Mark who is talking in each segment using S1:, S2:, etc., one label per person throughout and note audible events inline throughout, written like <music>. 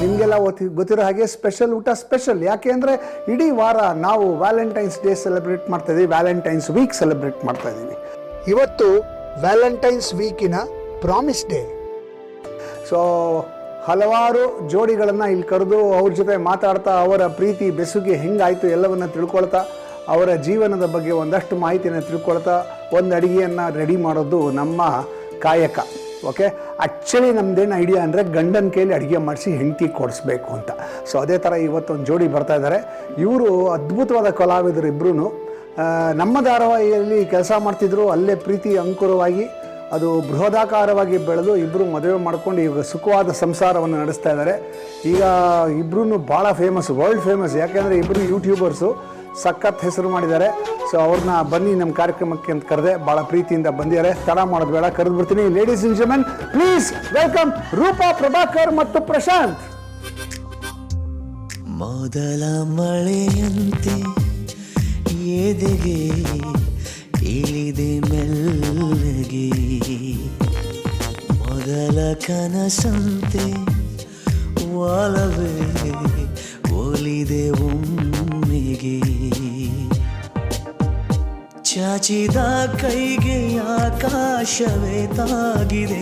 S1: ನಿಮಗೆಲ್ಲ ಗೊತ್ತಿರೋ ಹಾಗೆ ಸ್ಪೆಷಲ್ ಊಟ ಸ್ಪೆಷಲ್. ಯಾಕೆ ಅಂದರೆ ಇಡೀ ವಾರ ನಾವು ವ್ಯಾಲೆಂಟೈನ್ಸ್ ಡೇ ಸೆಲೆಬ್ರೇಟ್ ಮಾಡ್ತಾ ಇದ್ದೀವಿ ವ್ಯಾಲೆಂಟೈನ್ಸ್ ವೀಕ್ ಸೆಲೆಬ್ರೇಟ್ ಮಾಡ್ತಾ ಇದ್ದೀವಿ ಇವತ್ತು ವ್ಯಾಲೆಂಟೈನ್ಸ್ ವೀಕಿನ ಪ್ರಾಮಿಸ್ ಡೇ. ಸೊ ಹಲವಾರು ಜೋಡಿಗಳನ್ನು ಇಲ್ಲಿ ಕರೆದು ಅವ್ರ ಜೊತೆ ಮಾತಾಡ್ತಾ ಅವರ ಪ್ರೀತಿ ಬೆಸುಗೆ ಹೆಂಗಾಯಿತು ಎಲ್ಲವನ್ನು ತಿಳ್ಕೊಳ್ತಾ ಅವರ ಜೀವನದ ಬಗ್ಗೆ ಒಂದಷ್ಟು ಮಾಹಿತಿಯನ್ನು ತಿಳ್ಕೊಳ್ತಾ ಒಂದು ಅಡುಗೆಯನ್ನು ರೆಡಿ ಮಾಡೋದು ನಮ್ಮ ಕಾಯಕ. ಓಕೆ ಆ್ಯಕ್ಚುಲಿ ನಮ್ದೇನು ಐಡಿಯಾ ಅಂದರೆ ಗಂಡನ ಕೈಲಿ ಅಡುಗೆ ಮಾಡಿಸಿ ಹೆಂಡತಿ ಕೊಡಿಸ್ಬೇಕು ಅಂತ. ಸೊ ಅದೇ ಥರ ಇವತ್ತೊಂದು ಜೋಡಿ ಬರ್ತಾ ಇದ್ದಾರೆ ಇವರು ಅದ್ಭುತವಾದ ಕಲಾವಿದರು ಇಬ್ಬರೂ ನಮ್ಮ ಧಾರಾವಾಹಿಯಲ್ಲಿ ಕೆಲಸ ಮಾಡ್ತಿದ್ರು, ಅಲ್ಲೇ ಪ್ರೀತಿ ಅಂಕುರವಾಗಿ ಅದು ಬೃಹದಾಕಾರವಾಗಿ ಬೆಳೆದು ಇಬ್ಬರು ಮದುವೆ ಮಾಡ್ಕೊಂಡು ಈಗ ಸುಖವಾದ ಸಂಸಾರವನ್ನು ನಡೆಸ್ತಾ ಇದ್ದಾರೆ ಈಗ ಇಬ್ಬರೂ ಭಾಳ ಫೇಮಸ್ ವರ್ಲ್ಡ್ ಫೇಮಸ್ ಯಾಕೆಂದರೆ ಇಬ್ಬರು ಯೂಟ್ಯೂಬರ್ಸು ಸಖತ್ ಹೆಸರು ಮಾಡಿದ್ದಾರೆ. ಸೊ ಅವ್ರನ್ನ ಬನ್ನಿ ನಮ್ಮ ಕಾರ್ಯಕ್ರಮಕ್ಕೆ ಅಂತ ಕರೆದೆ. ಭಾಳ ಪ್ರೀತಿಯಿಂದ ಬಂದಿದ್ದಾರೆ. ತಡ ಮಾಡೋದು ಬೇಡ, ಕರೆದು ಬಿಡ್ತೀನಿ. ಲೇಡೀಸ್ ಅಂಡ್ ಜಮೆನ್ ಪ್ಲೀಸ್ ವೆಲ್ಕಮ್ ರೂಪಾ ಪ್ರಭಾಕರ್ ಮತ್ತು ಪ್ರಶಾಂತ್.
S2: ಮೊದಲ ಮಳೆಯಂತೆ ಎದೆಗೆ ಇಳಿದೆ ಮೆಲ್ಲಗೆ? ಮೊದಲ ಕನಸಂತೆ ಒಲವೇ ಚಾಚಿದ ಕೈಗೆ ಆಕಾಶವೇ ತಾಗಿದೆ.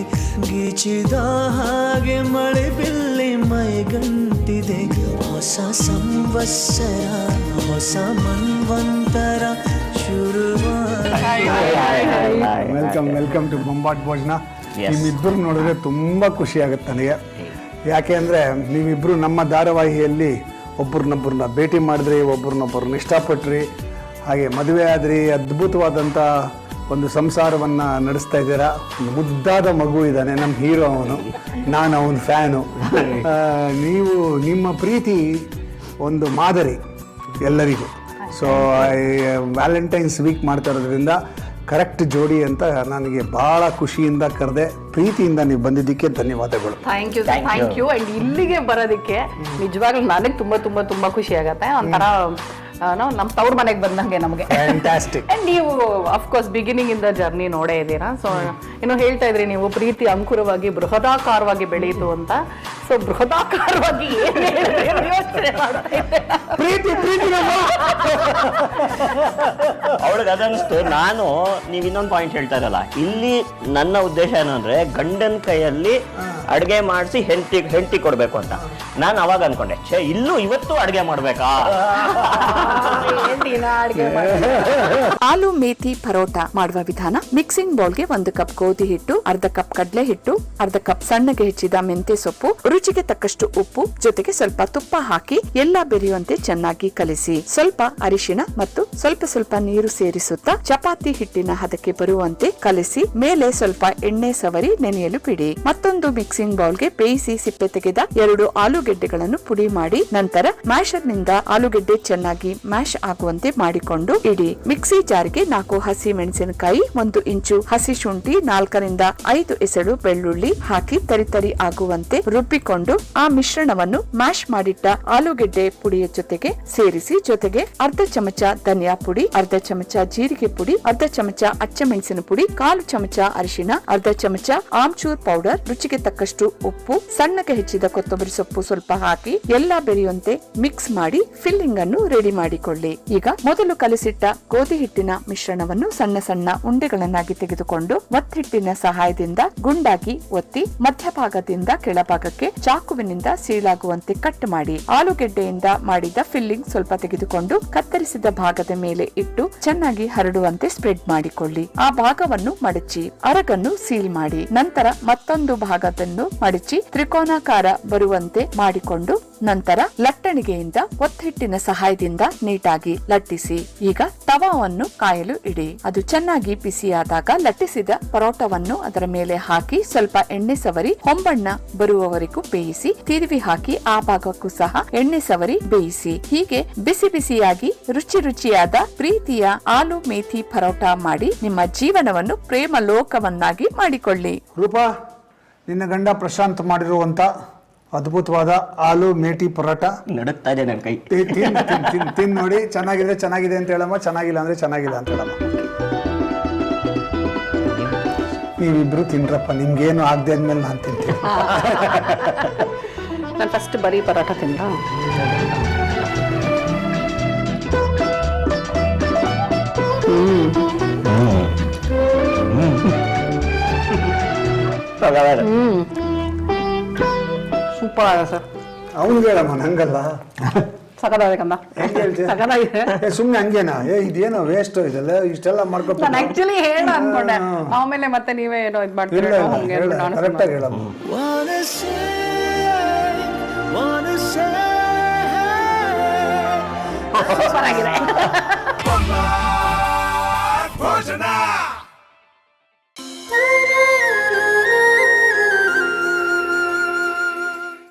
S2: ಗೀಚಿದ ಹಾಗೆ ಮಳೆ ಬಿಲ್ಲಿ ಮೈಗಂಟಿದೆ. ಹೊಸ ಸಂವತ್ಸರ ಹೊಸ ಮನ್ವಂತರ
S1: ವೆಲ್ಕಮ್ ವೆಲ್ಕಮ್ ಟು ಬೊಂಬಾಟ್ ಭೋಜನ ನಿಮ್ಮಿಬ್ಬರು ನೋಡಿದ್ರೆ ತುಂಬ ಖುಷಿ ಆಗುತ್ತೆ ನನಗೆ. ಯಾಕೆ ಅಂದರೆ ನೀವಿಬ್ಬರು ನಮ್ಮ ಧಾರಾವಾಹಿಯಲ್ಲಿ ಒಬ್ಬರನ್ನೊಬ್ಬರನ್ನ ಭೇಟಿ ಮಾಡಿದ್ರಿ ಒಬ್ಬರನ್ನೊಬ್ಬರನ್ನ ಇಷ್ಟಪಟ್ರಿ. ಹಾಗೆ ಮದುವೆ ಆದ್ರಿ ಅದ್ಭುತವಾದಂಥ ಒಂದು ಸಂಸಾರವನ್ನು ನಡೆಸ್ತಾ ಇದ್ದೀರಾ? ಒಂದು ಮುದ್ದಾದ ಮಗು ಇದ್ದಾನೆ ನಮ್ಮ ಹೀರೋ ಅವನು. ನಾನು ಅವನ ಫ್ಯಾನು. ನೀವು ನಿಮ್ಮ ಪ್ರೀತಿ ಒಂದು ಮಾದರಿ ಎಲ್ಲರಿಗೂ. ಸೊ ವ್ಯಾಲೆಂಟೈನ್ಸ್ ವೀಕ್ ಮಾಡ್ತಾ ಇರೋದ್ರಿಂದ ಕರೆಕ್ಟ್ ಜೋಡಿ ಅಂತ ನನಗೆ ಬಹಳ ಖುಷಿಯಿಂದ ಕರೆದೆ. ಪ್ರೀತಿಯಿಂದ ನೀವು ಬಂದಿದ್ದಕ್ಕೆ ಧನ್ಯವಾದಗಳು.
S3: Thank you thank you and ಇಲ್ಲಿಗೆ ಬರೋದಕ್ಕೆ ನಿಜವಾಗ್ಲೂ ನನಗೆ ತುಂಬಾ ತುಂಬಾ ತುಂಬಾ ಖುಷಿ ಆಗತ್ತೆ. ಒಂಥರ ನಾವು ನಮ್ಮ ತವ್ರ ಮನೆಗೆ ಬಂದಂಗೆ ನಮಗೆ. ಅಂಡ್ ನೀವು ಅಫ್ಕೋರ್ಸ್ ಬಿಗಿನಿಂಗ್ ಇಂದ ಜರ್ನಿ ನೋಡೇ ಇದ್ದೀರಾ? ಸೊ ಇನ್ನು ಹೇಳ್ತಾ ಇದ್ರಿ ನೀವು ಪ್ರೀತಿ ಅಂಕುರವಾಗಿ ಬೃಹದಾಕಾರವಾಗಿ ಬೆಳೆಯಿತು ಅಂತ. ಸೊ ಬೃಹದಾಕಾರವಾಗಿ ಏನ್
S1: ಪ್ರೀತಿ ಪ್ರೀತಿ
S4: ಅವಳಿಗೆ ಅದನ್ನಿಸ್ತು ನಾನು ನೀವು ಇನ್ನೊಂದು ಪಾಯಿಂಟ್ ಹೇಳ್ತಾ ಇರಲ್ಲ. ಇಲ್ಲಿ ನನ್ನ ಉದ್ದೇಶ ಏನಂದ್ರೆ ಗಂಡನ ಕೈಯಲ್ಲಿ ಅಡ್ಗೆ ಮಾಡಿಸಿ ಹೆಂಡತಿ ಹೆಂಡತಿ ಕೊಡ್ಬೇಕು ಅಂತ. ನಾನು ಅವಾಗ ಅನ್ಕೊಂಡೆ ಛೇ ಇಲ್ಲೂ ಇವತ್ತು ಅಡ್ಗೆ ಮಾಡ್ಬೇಕಾ? <laughs>
S5: ಆಲೂ ಮೇಥಿ ಪರೋಟ ಮಾಡುವ ವಿಧಾನ. ಮಿಕ್ಸಿಂಗ್ ಬೌಲ್ಗೆ ಒಂದು ಕಪ್ ಗೋಧಿ ಹಿಟ್ಟು ಅರ್ಧ ಕಪ್ ಕಡಲೆ ಹಿಟ್ಟು ಅರ್ಧ ಕಪ್ ಸಣ್ಣಗೆ ಹೆಚ್ಚಿದ ಮೆಂತೆ ಸೊಪ್ಪು ರುಚಿಗೆ ತಕ್ಕಷ್ಟು ಉಪ್ಪು ಜೊತೆಗೆ ಸ್ವಲ್ಪ ತುಪ್ಪ ಹಾಕಿ ಎಲ್ಲಾ ಬೆರೆಯುವಂತೆ ಚೆನ್ನಾಗಿ ಕಲಿಸಿ. ಸ್ವಲ್ಪ ಅರಿಶಿಣ ಮತ್ತು ಸ್ವಲ್ಪ ಸ್ವಲ್ಪ ನೀರು ಸೇರಿಸುತ್ತಾ ಚಪಾತಿ ಹಿಟ್ಟಿನ ಹದಕ್ಕೆ ಬರುವಂತೆ ಕಲಿಸಿ ಮೇಲೆ ಸ್ವಲ್ಪ ಎಣ್ಣೆ ಸವರಿ ನೆನೆಯಲು ಬಿಡಿ. ಮತ್ತೊಂದು ಮಿಕ್ಸಿಂಗ್ ಬೌಲ್ಗೆ ಬೇಯಿಸಿ ಸಿಪ್ಪೆ ತೆಗೆದ ಎರಡು ಆಲೂಗೆಡ್ಡೆಗಳನ್ನು ಪುಡಿ ಮಾಡಿ ನಂತರ ಮ್ಯಾಶರ್ನಿಂದ ಆಲೂಗೆಡ್ಡೆ ಚೆನ್ನಾಗಿ ಮ್ಯಾಶ್ ಆಗುವಂತೆ ಮಾಡಿಕೊಂಡು ಇಡಿ. ಮಿಕ್ಸಿ ಜಾರ್ಗೆ ನಾಲ್ಕು ಹಸಿ ಮೆಣಸಿನಕಾಯಿ, ಒಂದು ಇಂಚು ಹಸಿ ಶುಂಠಿ, ನಾಲ್ಕರಿಂದ ಐದು ಎಸಳು ಬೆಳ್ಳುಳ್ಳಿ ಹಾಕಿ ತರಿತರಿ ಆಗುವಂತೆ ರುಬ್ಬಿಕೊಂಡು ಆ ಮಿಶ್ರಣವನ್ನು ಮ್ಯಾಶ್ ಮಾಡಿಟ್ಟ ಆಲೂಗೆಡ್ಡೆ ಪುಡಿಯ ಜೊತೆಗೆ ಸೇರಿಸಿ ಜೊತೆಗೆ ಅರ್ಧ ಚಮಚ ಧನಿಯಾ ಪುಡಿ, ಅರ್ಧ ಚಮಚ ಜೀರಿಗೆ ಪುಡಿ, ಅರ್ಧ ಚಮಚ ಅಚ್ಚಮೆಣಸಿನ ಪುಡಿ, ಕಾಲು ಚಮಚ ಅರಿಶಿನ, ಅರ್ಧ ಚಮಚ ಆಮ್ಚೂರ್ ಪೌಡರ್, ರುಚಿಗೆ ತಕ್ಕಷ್ಟು ಉಪ್ಪು, ಸಣ್ಣಗೆ ಹೆಚ್ಚಿದ ಕೊತ್ತಂಬರಿ ಸೊಪ್ಪು ಸ್ವಲ್ಪ ಹಾಕಿ ಎಲ್ಲಾ ಬೆರೆಯುವಂತೆ ಮಿಕ್ಸ್ ಮಾಡಿ ಫಿಲ್ಲಿಂಗ್ ಅನ್ನು ರೆಡಿ ಮಾಡಿಕೊಳ್ಳಿ. ಈಗ ಮೊದಲು ಕಲಿಸಿಟ್ಟ ಗೋಧಿ ಹಿಟ್ಟಿನ ಮಿಶ್ರಣವನ್ನು ಸಣ್ಣ ಸಣ್ಣ ಉಂಡೆಗಳನ್ನಾಗಿ ತೆಗೆದುಕೊಂಡು ಒತ್ತಿಟ್ಟಿನ ಸಹಾಯದಿಂದ ಗುಂಡಾಗಿ ಒತ್ತಿ ಮಧ್ಯಭಾಗದಿಂದ ಕೆಳಭಾಗಕ್ಕೆ ಚಾಕುವಿನಿಂದ ಸೀಳಾಗುವಂತೆ ಕಟ್ ಮಾಡಿ ಆಲೂಗೆಡ್ಡೆಯಿಂದ ಮಾಡಿದ ಫಿಲ್ಲಿಂಗ್ ಸ್ವಲ್ಪ ತೆಗೆದುಕೊಂಡು ಕತ್ತರಿಸಿದ ಭಾಗದ ಮೇಲೆ ಇಟ್ಟು ಚೆನ್ನಾಗಿ ಹರಡುವಂತೆ ಸ್ಪ್ರೆಡ್ ಮಾಡಿಕೊಳ್ಳಿ. ಆ ಭಾಗವನ್ನು ಮಡಚಿ ಅರಗನ್ನು ಸೀಲ್ ಮಾಡಿ. ನಂತರ ಮತ್ತೊಂದು ಭಾಗವನ್ನು ಮಡಚಿ ತ್ರಿಕೋನಾಕಾರ ಬರುವಂತೆ ಮಾಡಿಕೊಂಡು ನಂತರ ಲಟ್ಟಣಿಗೆಯಿಂದ ಒತ್ತಿಟ್ಟಿನ ಸಹಾಯದಿಂದ ನೀಟಾಗಿ ಲಟ್ಟಿಸಿ. ಈಗ ತವಾವನ್ನು ಕಾಯಲು ಇಡಿ. ಅದು ಚೆನ್ನಾಗಿ ಬಿಸಿಯಾದಾಗ ಲಟ್ಟಿಸಿದ ಪರೋಟವನ್ನು ಅದರ ಮೇಲೆ ಹಾಕಿ ಸ್ವಲ್ಪ ಎಣ್ಣೆ ಸವರಿ, ಹೊಂಬಣ್ಣ ಬರುವವರೆಗೂ ಬೇಯಿಸಿ, ತಿರುವಿ ಹಾಕಿ ಆ ಭಾಗಕ್ಕೂ ಸಹ ಎಣ್ಣೆ ಸವರಿ ಬೇಯಿಸಿ. ಹೀಗೆ ಬಿಸಿ ಬಿಸಿಯಾಗಿ ರುಚಿ ರುಚಿಯಾದ ಪ್ರೀತಿಯ ಆಲೂ ಮೇಥಿ ಪರೋಟ ಮಾಡಿ ನಿಮ್ಮ ಜೀವನವನ್ನು ಪ್ರೇಮ ಲೋಕವನ್ನಾಗಿ ಮಾಡಿಕೊಳ್ಳಿ.
S1: ರೂಪಾ, ನಿನ್ನ ಗಂಡ ಪ್ರಶಾಂತ್ ಮಾಡಿರುವಂಥ ಅದ್ಭುತವಾದ ಆಲೂ ಮೇಟಿ ಪರೋಟ
S4: ನಡುತ್ತಾ ಇದೆ ನನ್ನ ಕೈ
S1: ತಿನ್ ತಿನ್ ತಿನ್ ತಿನ್ ನೋಡಿ ಚೆನ್ನಾಗಿದೆ ಚೆನ್ನಾಗಿದೆ ಅಂತ ಹೇಳಮ್ಮ ಚೆನ್ನಾಗಿಲ್ಲ ಅಂದ್ರೆ ಚೆನ್ನಾಗಿಲ್ಲ ಅಂತ ಹೇಳಮ್ಮ ನೀವಿಬ್ರು ತಿನ್ರಪ್ಪ ನಿಮ್ಗೇನು ಆಗದೆ ಅಂದ್ಮೇಲೆ ನಾನು ತಿಂತೀನಿ
S3: ನಾನು ಫಸ್ಟ್ ಬರೀ ಪರೋಟ ತಿಂದ ಸೂಪರ್ ಆಗಿದೆ ಸರ್.
S1: ಅವನು ಹೇಳಮ್ಮ ನಂಗಲ್ಲ
S3: ಸಕದಾಗಿದೆ ಕಂದ.
S1: ಹೆಂಗೆ ಹೇಳ್ತೀಯ?
S3: ಸಕದಾಗಿದೆ
S1: ಏ ಹಂಗೇನಾ? ಏ ಇದೇನೋ ವೇಸ್ಟ್ ಇದೆಲ್ಲ ಇಷ್ಟೆಲ್ಲ
S3: ನಾನು
S1: ಮಾಡ್ಕೊತ
S3: ಆಕ್ಚುಲಿ ಹೇಳ ಅನ್ಕೊಂಡೆ. ಆಮೇಲೆ ಮತ್ತೆ ನೀವೇ ಏನೋ ಇದ್ ಮಾಡ್ತೀರ
S1: ಇಲ್ಲ
S3: ಹಂಗೆ ಅಂದ್ಬಿಟ್ಟು ನಾನು
S1: ಹೇಳಮ್ಮ.
S2: Wanna say, wanna say
S3: super ಆಗಿದೆ.